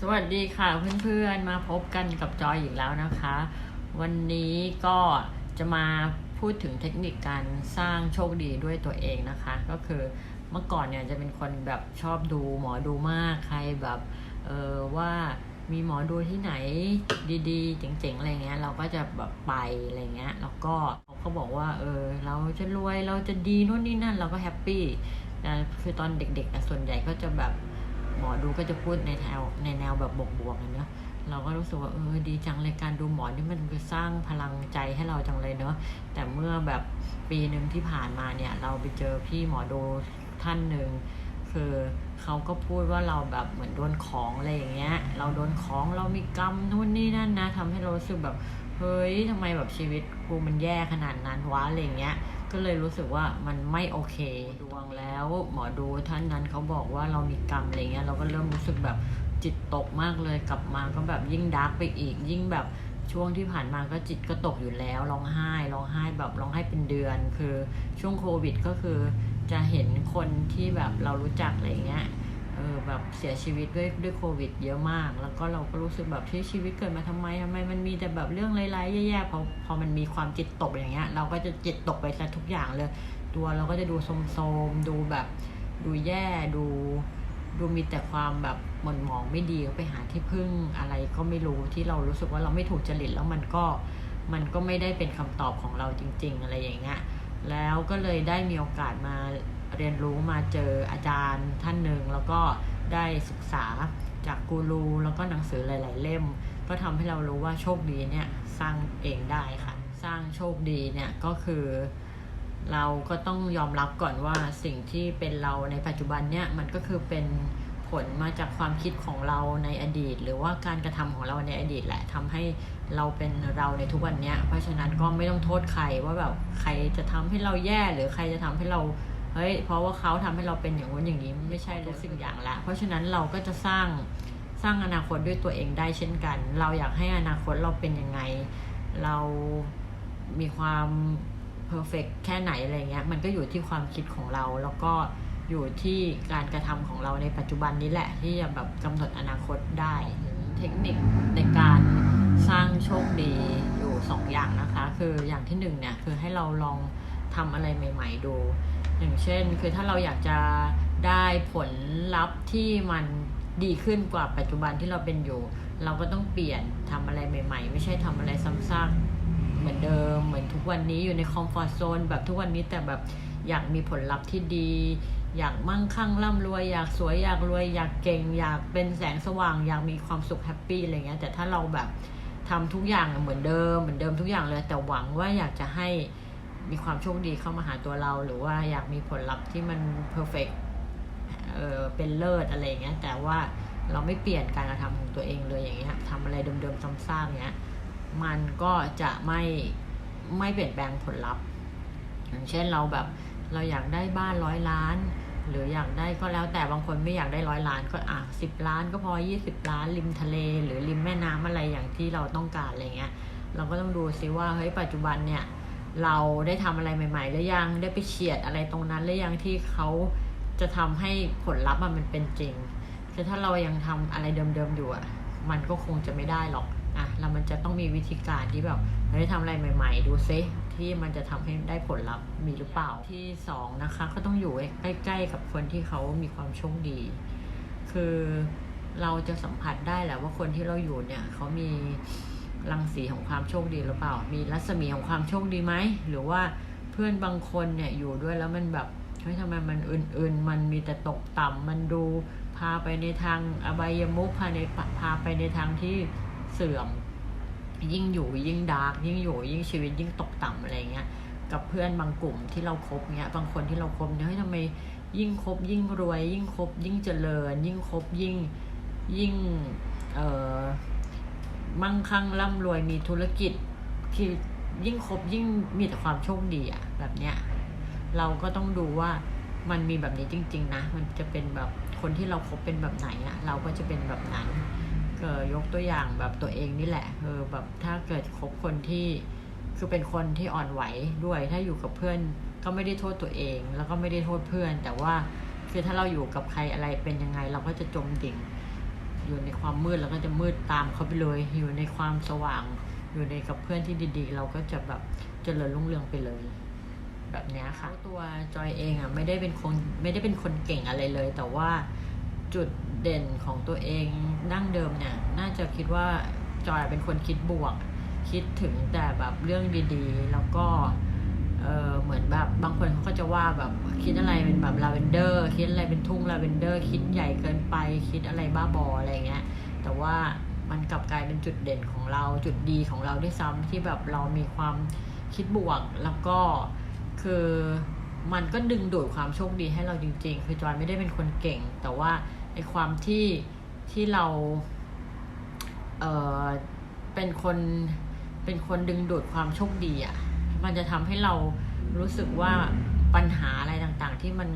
สวัสดีค่ะเพื่อนๆ มาพบกันกับจอยอีกแล้วนะคะ วันนี้ก็จะมาพูดถึงเทคนิคการสร้างโชคดีด้วยตัวเองนะคะ ก็คือเมื่อก่อนเนี่ยจะเป็นคนแบบชอบดูหมอดูมากใครแบบเออว่ามีหมอดูที่ไหนดีๆ เจ๋งๆ อะไรเงี้ย เราก็จะแบบไปอะไรเงี้ย แล้วก็เขาบอกว่า เออ เราจะรวยเราจะดีนู่นนี่นั่น เราก็แฮปปี้แต่คือตอนเด็กๆอะส่วนใหญ่ก็จะแบบหมอดูก็จะพูดในแนวในแนวแบบบวกๆอะเนอะเราก็รู้สึกว่าเออดีจังเลยการดูหมอนี่มันคือสร้างพลังใจให้เราจังเลยเนอะแต่เมื่อแบบปีหนึ่งที่ผ่านมาเนี่ย เราไปเจอพี่หมอดูท่านหนึ่งคือเขาก็พูดว่าเราแบบเหมือนโดนของอะไรอย่างเงี้ย เราโดนของเรามีกรรมนู่นนี่นั่นนะทำให้เรารู้สึกแบบ เฮ้ยทำไมแบบชีวิตกูมันแย่ขนาดนั้นวะอะไรอย่างเงี้ย ก็เลยรู้สึกว่ามันไม่โอเคดวงแล้ว หมอดูท่านนั้นเขาบอกว่าเรามีกรรมอะไรเงี้ยเราก็เริ่มรู้สึกแบบจิตตกมากเลยกลับมาก็แบบยิ่งดาร์กไปอีก ยิ่งแบบช่วงที่ผ่านมาก็จิตก็ตกอยู่แล้วร้องไห้ร้องไห้แบบร้องไห้เป็นเดือน คือช่วงโควิดก็คือจะเห็นคนที่แบบเรารู้จักอะไรเงี้ย เออแบบเสียชีวิตด้วยด้วยโควิด เยอะมาก แล้วก็เราก็รู้สึกแบบที่ชีวิตเกิดมาทำไมทำไมมันมีแต่แบบเรื่องร้ายๆแย่ๆพอพอมันมีความจิตตกอย่างเงี้ย เราก็จะจิตตกไปซะทุกอย่างเลย ตัวเราก็จะดูโทมๆดูแบบ ดูแย่ดูดูมีแต่ความแบบหม่นหมองไม่ดีไปหาที่พึ่งอะไรก็ไม่รู้ที่เรารู้สึกว่าเราไม่ถูกจริตแล้วมันก็มันก็ไม่ได้เป็นคำตอบของเราจริง ๆ อะไรอย่างเงี้ยแล้วก็เลยได้มีโอกาสมา เรียนรู้มาเจออาจารย์ท่านหนึ่ง แล้วก็ได้ศึกษาจากกูรูแล้วก็หนังสือหลาย ๆ เล่ม ก็ทำให้เรารู้ว่าโชคดีเนี่ยสร้างเองได้ค่ะ สร้างโชคดีเนี่ยก็คือ เราก็ต้องยอมรับก่อนว่าสิ่งที่เป็นเราในปัจจุบันเนี่ยมันก็คือเป็นผลมาจากความคิดของเราในอดีต หรือว่าการกระทำของเราในอดีตแหละทำให้เราเป็นเราในทุกวันเนี้ยเพราะฉะนั้นก็ไม่ต้องโทษใครว่าแบบใครจะทำให้เราแย่หรือใครจะทำให้เรา เฮ้ยเพราะว่าเขาทำให้เราเป็นอย่างนู้นอย่างนี้ไม่ใช่ทุกสิ่งอย่างละ เพราะฉะนั้นเราก็จะสร้างสร้างอนาคตด้วยตัวเองได้เช่นกัน เราอยากให้อนาคตเราเป็นยังไง เรามีความเพอร์เฟกแค่ไหนอะไรเงี้ยมันก็อยู่ที่ความคิดของเราแล้วก็อยู่ที่การกระทำของเราในปัจจุบันนี้แหละ ที่จะแบบกำหนดอนาคตได้เทคนิคในการสร้างโชคดีอยู่สองอย่างนะคะ คืออย่างที่หนึ่งเนี่ยคือให้เราลองทำอะไรใหม่ ๆ ดู อย่างเช่น คือถ้าเราอยากจะได้ผลลัพธ์ที่มันดีขึ้นกว่าปัจจุบันที่เราเป็นอยู่ เราก็ต้องเปลี่ยนทำอะไรใหม่ ๆ ไม่ใช่ทำอะไรซ้ำซากเหมือนเดิม เหมือนทุกวันนี้อยู่ในคอมฟอร์ทโซนแบบทุกวันนี้แต่แบบอยากมีผลลัพธ์ที่ดี อยากมั่งคั่งร่ำรวย อยากสวยอยากรวย อยากเก่ง อยากเป็นแสงสว่าง อยากมีความสุขแฮปปี้อะไรเงี้ยแต่ถ้าเราแบบทำทุกอย่างเหมือนเดิมเหมือนเดิมทุกอย่างเลยแต่หวังว่าอยากจะให้ มีความโชคดีเข้ามาหาตัวเรา หรือว่าอยากมีผลลัพธ์ที่มันเพอร์เฟกเออเป็นเลิศอะไรเงี้ยแต่ว่าเราไม่เปลี่ยนการกระทำของตัวเองเลยอย่างเงี้ยทำอะไรเดิมๆซ้ำซากเงี้ยมันก็จะไม่ไม่เปลี่ยนแปลงผลลัพธ์ อย่างเช่นเราแบบเราอยากได้บ้านร้อยล้าน หรืออยากได้ก็แล้วแต่บางคนไม่อยากได้ร้อยล้านก็อะสิบล้านก็พอยี่สิบล้านริมทะเล หรือริมแม่น้ำอะไรอย่างที่เราต้องการอะไรเงี้ยเราก็ต้องดูซิว่าเฮ้ยปัจจุบันเนี่ย เราได้ทำอะไรใหม่ ๆ หรือยังได้ไปเฉียดอะไรตรงนั้นหรือยังที่เขาจะทำให้ผลลัพธ์มันเป็นจริงแต่ถ้าเรายังทำอะไรเดิมๆอยู่อะมันก็คงจะไม่ได้หรอกอะแล้วมันจะต้องมีวิธีการที่แบบเฮ้ยทำอะไรใหม่ ๆ ดูซิที่มันจะทำให้ได้ผลลัพธ์มีหรือเปล่าที่สองนะคะก็ต้องอยู่ใกล้ๆกับคนที่เขามีความโชคดี คือเราจะสัมผัสได้แหละว่าคนที่เราอยู่เนี่ยเขามี รังสีของความโชคดีหรือเปล่า มีรัศมีของความโชคดีไหม หรือว่าเพื่อนบางคนเนี่ยอยู่ด้วยแล้วมันแบบเฮ้ยทำไมมันอื่นๆ มันมีแต่ตกต่ำมันดูพาไปในทางอบายมุขพาในพาไปในทางที่เสื่อม ยิ่งอยู่ยิ่งดาร์กยิ่งอยู่ยิ่งชีวิตยิ่งตกต่ำอะไรเงี้ยกับเพื่อนบางกลุ่มที่เราคบเงี้ยบางคนที่เราคบเนี่ยเฮ้ยทำไมยิ่งคบยิ่งรวย ยิ่งคบยิ่งเจริญ ยิ่งคบยิ่งยิ่งเอ่อ มั่งคั่งร่ำรวยมีธุรกิจที่ยิ่งคบยิ่งมีแต่ความโชคดีอะแบบเนี้ยเราก็ต้องดูว่ามันมีแบบนี้จริง ๆ นะ มันจะเป็นแบบคนที่เราคบเป็นแบบไหนอะเราก็จะเป็นแบบนั้นเกิดยกตัวอย่างแบบตัวเองนี่แหละเออแบบถ้าเกิดคบคนที่คือเป็นคนที่อ่อนไหวด้วย ถ้าอยู่กับเพื่อนก็ไม่ได้โทษตัวเอง แล้วก็ไม่ได้โทษเพื่อน แต่ว่าคือถ้าเราอยู่กับใครอะไรเป็นยังไง เราก็จะจมดิ่ง อยู่ในความมืดเราก็จะมืดตามเขาไปเลย อยู่ในความสว่าง อยู่ในกับเพื่อนที่ดี ๆ เราก็จะแบบเจริญรุ่งเรืองไปเลย แบบนี้ค่ะ ตัวจอยเองอะไม่ได้เป็นคนไม่ได้เป็นคนเก่งอะไรเลย แต่ว่าจุดเด่นของตัวเองดั้งเดิมเนี่ย น่าจะคิดว่าจอยเป็นคนคิดบวก คิดถึงแต่แบบเรื่องดีๆ แล้วก็ เออเหมือนแบบบางคนเขาก็จะว่าแบบคิดอะไรเป็นแบบลาเวนเดอร์คิดอะไรเป็นทุ่งลาเวนเดอร์ คิดใหญ่เกินไปคิดอะไรบ้าบออะไรเงี้ย แต่ว่ามันกลับกลายเป็นจุดเด่นของเราจุดดีของเราด้วยซ้ำที่แบบเรามีความคิดบวกแล้วก็คือมันก็ดึงดูดความโชคดีให้เราจริง ๆ คือจอยไม่ได้เป็นคนเก่ง แต่ว่าไอความที่ที่เราเออเป็นคนเป็นคนดึงดูดความโชคดีอะ่ะ มันจะทำให้เรารู้สึกว่าปัญหาอะไรต่างๆ ที่มัน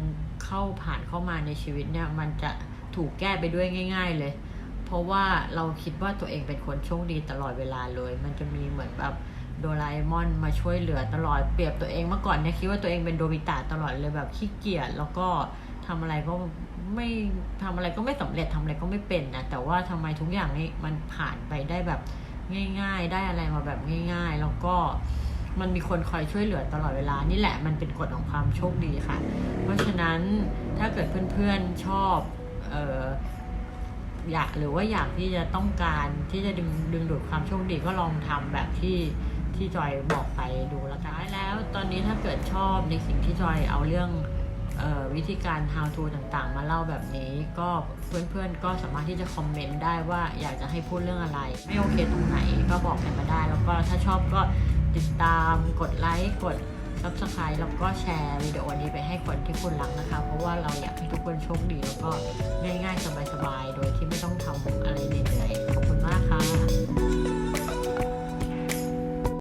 เข้าผ่านเข้ามาในชีวิตเนี่ย มันจะถูกแก้ไปด้วยง่าย ๆ เลย เพราะว่าเราคิดว่าตัวเองเป็นคนโชคดีตลอดเวลาเลย มันจะมีเหมือนแบบโดราเอมอนมาช่วยเหลือตลอดเปรียบตัวเองเมื่อก่อนเนี่ยคิดว่าตัวเองเป็นโดบิตะตลอดเลยแบบขี้เกียจแล้วก็ทำอะไรก็ไม่ทำอะไรก็ไม่สำเร็จทำอะไรก็ไม่เป็นนะแต่ว่าทำไมทุกอย่างนี้มันผ่านไปได้แบบง่าย ๆ ได้อะไรมาแบบง่าย ๆ แล้วก็ มันมีคนคอยช่วยเหลือตลอดเวลา นี่แหละมันเป็นกฎของความโชคดีค่ะ เพราะฉะนั้นถ้าเกิดเพื่อนๆชอบเอออยากหรือว่าอยากที่จะต้องการที่จะดึงดึงดูดความโชคดีก็ลองทำแบบที่ที่จอยบอกไปดูแล้วกันแล้ว ตอนนี้ถ้าเกิดชอบในสิ่งที่จอยเอาเรื่องออวิธีการ how to ต่างๆ มาเล่าแบบนี้ก็เพื่อนๆ ก็สามารถที่จะคอมเมนต์ได้ว่าอยากจะให้พูดเรื่องอะไร ไม่โอเคตรงไหนก็บอกกันมาได้ แล้วก็ถ้าชอบก็ ติดตามกดไลค์กด subscribe แล้วก็แชร์วิดีโอนี้ไปให้คนที่คุณรักนะคะ เพราะว่าเราอยากให้ทุกคนโชคดีแล้วก็ง่ายๆ สบายๆ โดยที่ไม่ต้องทำอะไรเหนื่อยๆขอบคุณมากค่ะ